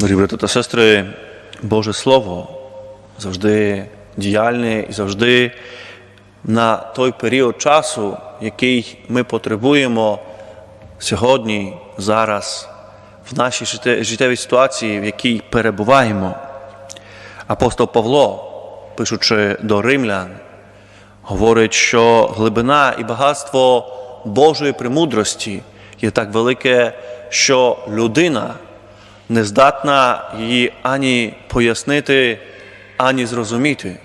Дорогі брати та сестри, Боже Слово завжди діяльне і завжди на той період часу, який ми потребуємо сьогодні, зараз, в нашій життєвій ситуації, в якій перебуваємо. Апостол Павло, пишучи до римлян, говорить, що глибина і багатство Божої премудрості є так велике, що людина не здатна її ані пояснити, ані зрозуміти.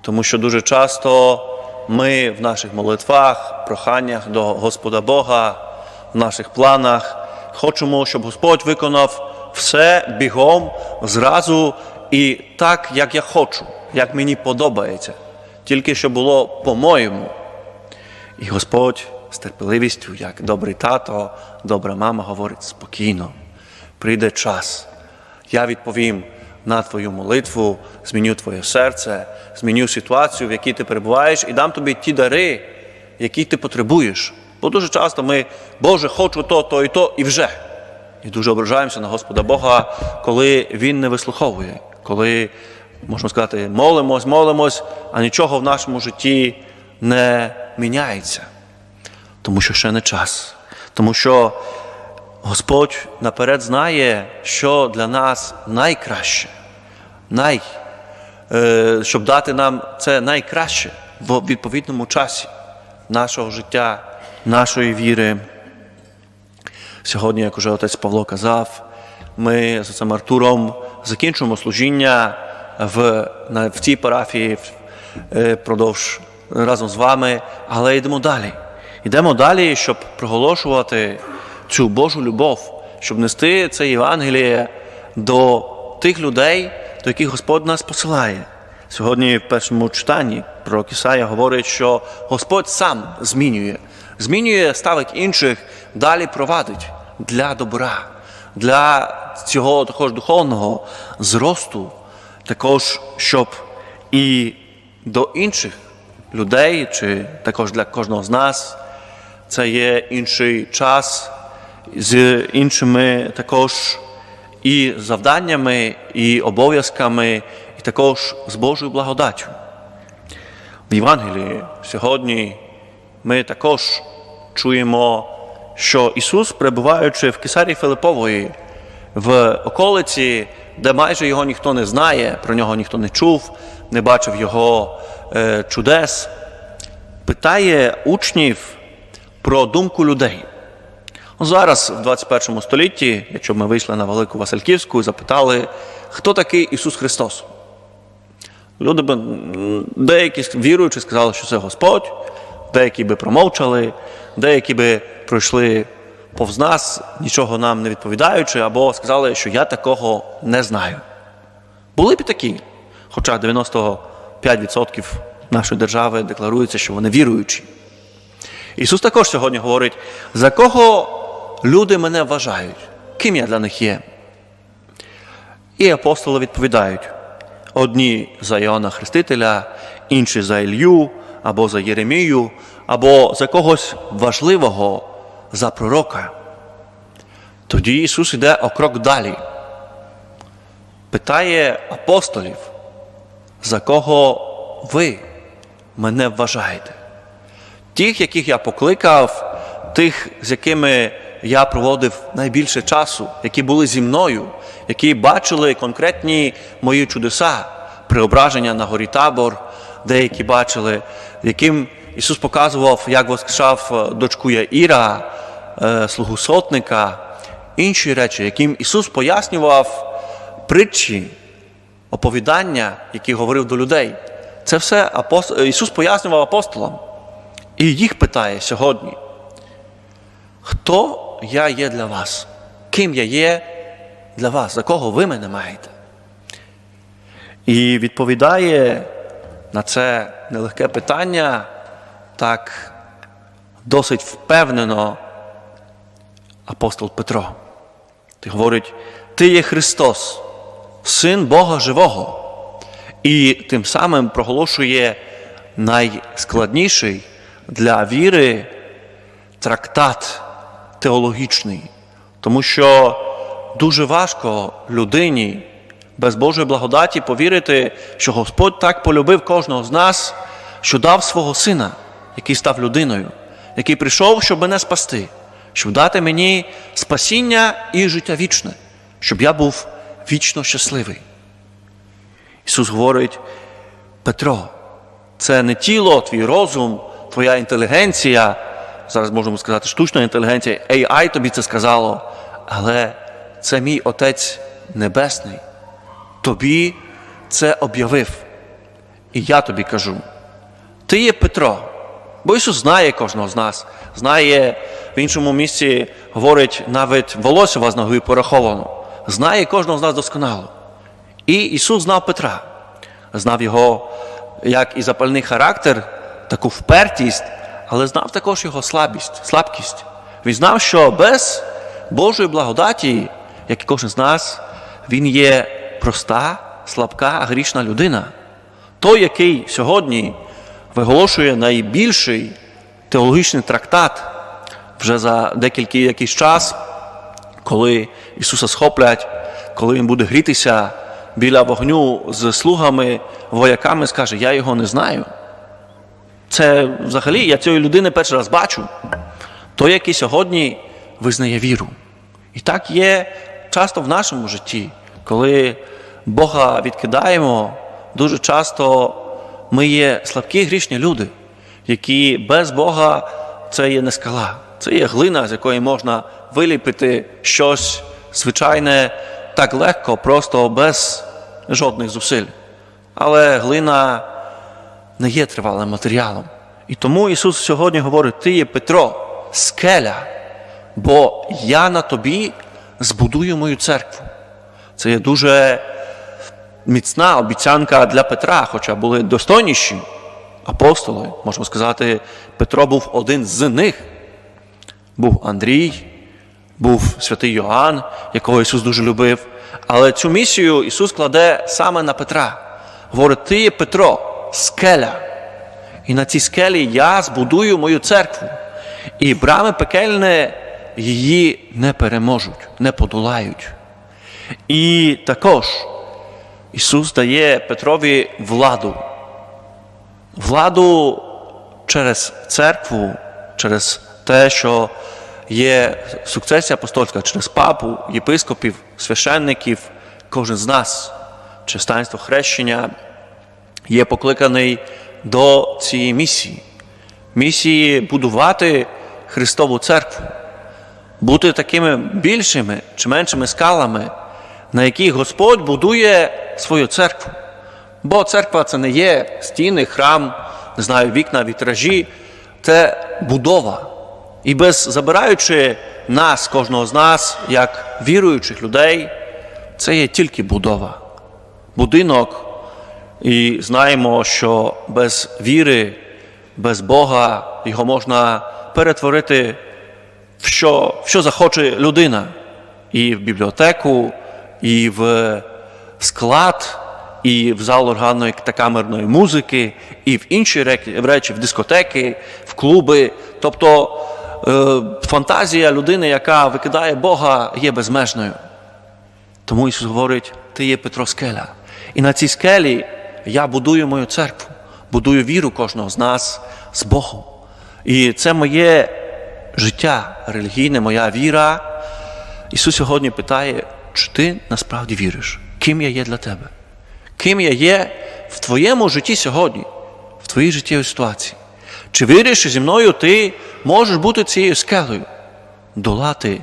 Тому що дуже часто ми в наших молитвах, проханнях до Господа Бога, в наших планах хочемо, щоб Господь виконав все бігом, зразу і так, як я хочу, як мені подобається, тільки щоб було по-моєму. І Господь з терпеливістю, як добрий тато, добра мама, говорить спокійно, прийде час. Я відповім на твою молитву, зміню твоє серце, зміню ситуацію, в якій ти перебуваєш, і дам тобі ті дари, які ти потребуєш. Бо дуже часто ми, Боже, хочу то, то і то, і вже. І дуже ображаємося на Господа Бога, коли Він не вислуховує, коли, можна сказати, молимось, молимось, а нічого в нашому житті не міняється. Тому що ще не час. Тому що Господь наперед знає, що для нас найкраще, най, е, щоб дати нам це найкраще в відповідному часі нашого життя, нашої віри. Сьогодні, як уже отець Павло казав, ми з отцем Артуром закінчуємо служіння в, в цій парафії е, продовж разом з вами, але йдемо далі. Йдемо далі, щоб проголошувати цю Божу любов, щоб нести це Євангеліє до тих людей, до яких Господь нас посилає. Сьогодні в першому читанні пророк Ісая говорить, що Господь сам змінює, змінює, ставить інших, далі провадить для добра, для цього також духовного зросту, також щоб і до інших людей, чи також для кожного з нас, це є інший час з іншими також і завданнями, і обов'язками, і також з Божою благодаттю. В Євангелії сьогодні ми також чуємо, що Ісус, перебуваючи в Кесарі Филипової, в околиці, де майже його ніхто не знає, про нього ніхто не чув, не бачив його е, чудес, питає учнів про думку людей. Зараз, в 21 столітті, якщо б ми вийшли на Велику Васильківську і запитали, хто такий Ісус Христос. Люди б деякі віруючи сказали, що це Господь, деякі би промовчали, деякі би пройшли повз нас, нічого нам не відповідаючи, або сказали, що я такого не знаю. Були б такі, хоча 95% нашої держави декларується, що вони віруючі. Ісус також сьогодні говорить, за кого люди мене вважають, ким я для них є. І апостоли відповідають: одні за Іоанна Хрестителя, інші за Ілью, або за Єремію, або за когось важливого, за пророка. Тоді Ісус іде о крок далі. Питає апостолів, за кого ви мене вважаєте? Тих, яких я покликав, тих, з якими я проводив найбільше часу, які були зі мною, які бачили конкретні мої чудеса, преображення на горі табор, деякі бачили, яким Ісус показував, як воскрешав дочку Яїра, е, слугу сотника, інші речі, яким Ісус пояснював притчі, оповідання, які говорив до людей. Це все апост... Ісус пояснював апостолам. І їх питає сьогодні, хто я є для вас? Ким я є для вас? За кого ви мене маєте? І відповідає на це нелегке питання так досить впевнено апостол Петро. Ти говорить, ти є Христос, Син Бога Живого. І тим самим проголошує найскладніший для віри трактат теологічний, тому що дуже важко людині без Божої благодаті повірити, що Господь так полюбив кожного з нас, що дав свого сина, який став людиною, який прийшов, щоб мене спасти, щоб дати мені спасіння і життя вічне, щоб я був вічно щасливий. Ісус говорить, Петро, це не тіло, твій розум, твоя інтелігенція. Зараз можемо сказати, штучна інтелігенція, AI тобі це сказало, але це мій Отець Небесний. Тобі це об'явив. І я тобі кажу: ти є Петро. Бо Ісус знає кожного з нас, знає в іншому місці, говорить, навіть волосся у вас голові пораховано, знає кожного з нас досконало. І Ісус знав Петра, знав його як і запальний характер, таку впертість, але знав також його слабість, слабкість. Він знав, що без Божої благодаті, як і кожен з нас, він є проста, слабка, грішна людина. Той, який сьогодні виголошує найбільший теологічний трактат вже за декілька якийсь час, коли Ісуса схоплять, коли Він буде грітися біля вогню з слугами, вояками, скаже, я його не знаю. Це взагалі я цієї людини перший раз бачу. Той, який сьогодні визнає віру. І так є часто в нашому житті, коли Бога відкидаємо, дуже часто ми є слабкі грішні люди, які без Бога це є не скала, це є глина, з якої можна виліпити щось звичайне так легко, просто без жодних зусиль. Але глина не є тривалим матеріалом. І тому Ісус сьогодні говорить: Ти є Петро, скеля, бо я на тобі збудую мою церкву. Це є дуже міцна обіцянка для Петра, хоча були достойніші апостоли. Можемо сказати, Петро був один з них. Був Андрій, був святий Йоанн, якого Ісус дуже любив. Але цю місію Ісус кладе саме на Петра. Говорить, ти є Петро, скеля. І на цій скелі я збудую мою церкву. І брами пекельне її не переможуть, не подолають. І також Ісус дає Петрові владу. Владу через церкву, через те, що є сукцесія апостольська, через папу, єпископів, священників, кожен з нас, через таїнство хрещення, є покликаний до цієї місії. Місії будувати Христову церкву, бути такими більшими чи меншими скалами, на яких Господь будує свою церкву. Бо церква це не є стіни, храм, не знаю, вікна, вітражі, це будова. І без забираючи нас, кожного з нас, як віруючих людей, це є тільки будова. Будинок. І знаємо, що без віри, без Бога його можна перетворити в що, в що захоче людина. І в бібліотеку, і в склад, і в зал органної та камерної музики, і в інші речі, в дискотеки, в клуби. Тобто е, фантазія людини, яка викидає Бога, є безмежною. Тому Ісус говорить, ти є Петро Скеля. І на цій скелі я будую мою церкву, будую віру кожного з нас з Богом. І це моє життя релігійне, моя віра. Ісус сьогодні питає, чи ти насправді віриш, ким я є для тебе? Ким я є в твоєму житті сьогодні, в твоїй життєвій ситуації? Чи віриш, що зі мною ти можеш бути цією скелею, долати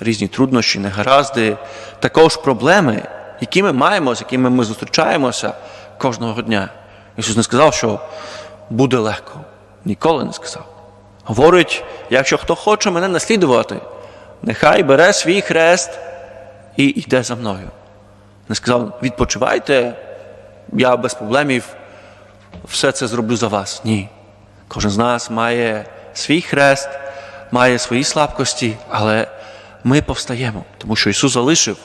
різні труднощі, негаразди, також проблеми, які ми маємо, з якими ми зустрічаємося кожного дня. Ісус не сказав, що буде легко. Ніколи не сказав. Говорить, якщо хто хоче мене наслідувати, нехай бере свій хрест і йде за мною. Не сказав, відпочивайте, я без проблемів все це зроблю за вас. Ні. Кожен з нас має свій хрест, має свої слабкості, але ми повстаємо, тому що Ісус залишив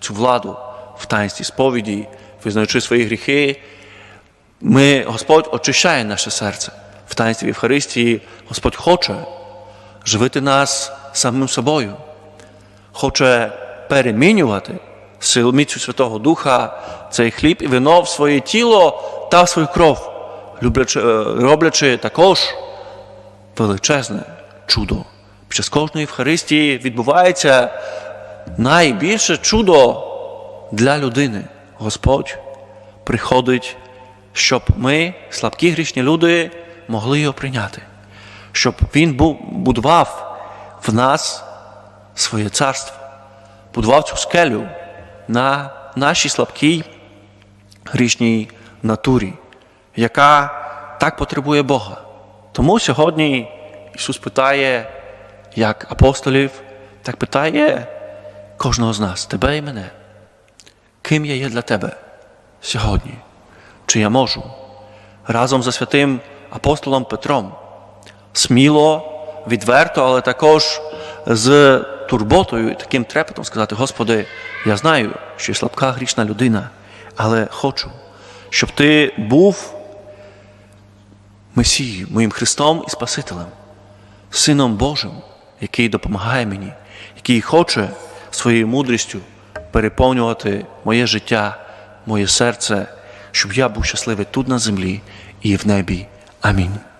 цю владу в таїнстві сповіді, визнаючи свої гріхи. Ми, Господь очищає наше серце. В таїнстві Євхаристії Господь хоче живити нас самим собою, хоче перемінювати силоміцю Святого Духа цей хліб і вино в своє тіло та в свою кров, е, роблячи також величезне чудо. Під час кожної Євхаристії відбувається найбільше чудо для людини. Господь приходить, щоб ми, слабкі грішні люди, могли його прийняти, щоб Він будував в нас своє царство, будував цю скелю на нашій слабкій грішній натурі, яка так потребує Бога. Тому сьогодні Ісус питає, як апостолів, так питає кожного з нас, тебе і мене. Ким я є для тебе сьогодні? Чи я можу разом за святим апостолом Петром сміло, відверто, але також з турботою і таким трепетом сказати: Господи, я знаю, що я слабка грішна людина, але хочу, щоб Ти був Месією, моїм Христом і Спасителем, Сином Божим, який допомагає мені, який хоче своєю мудрістю переповнювати моє життя, моє серце, щоб я був щасливий тут на землі і в небі. Амінь.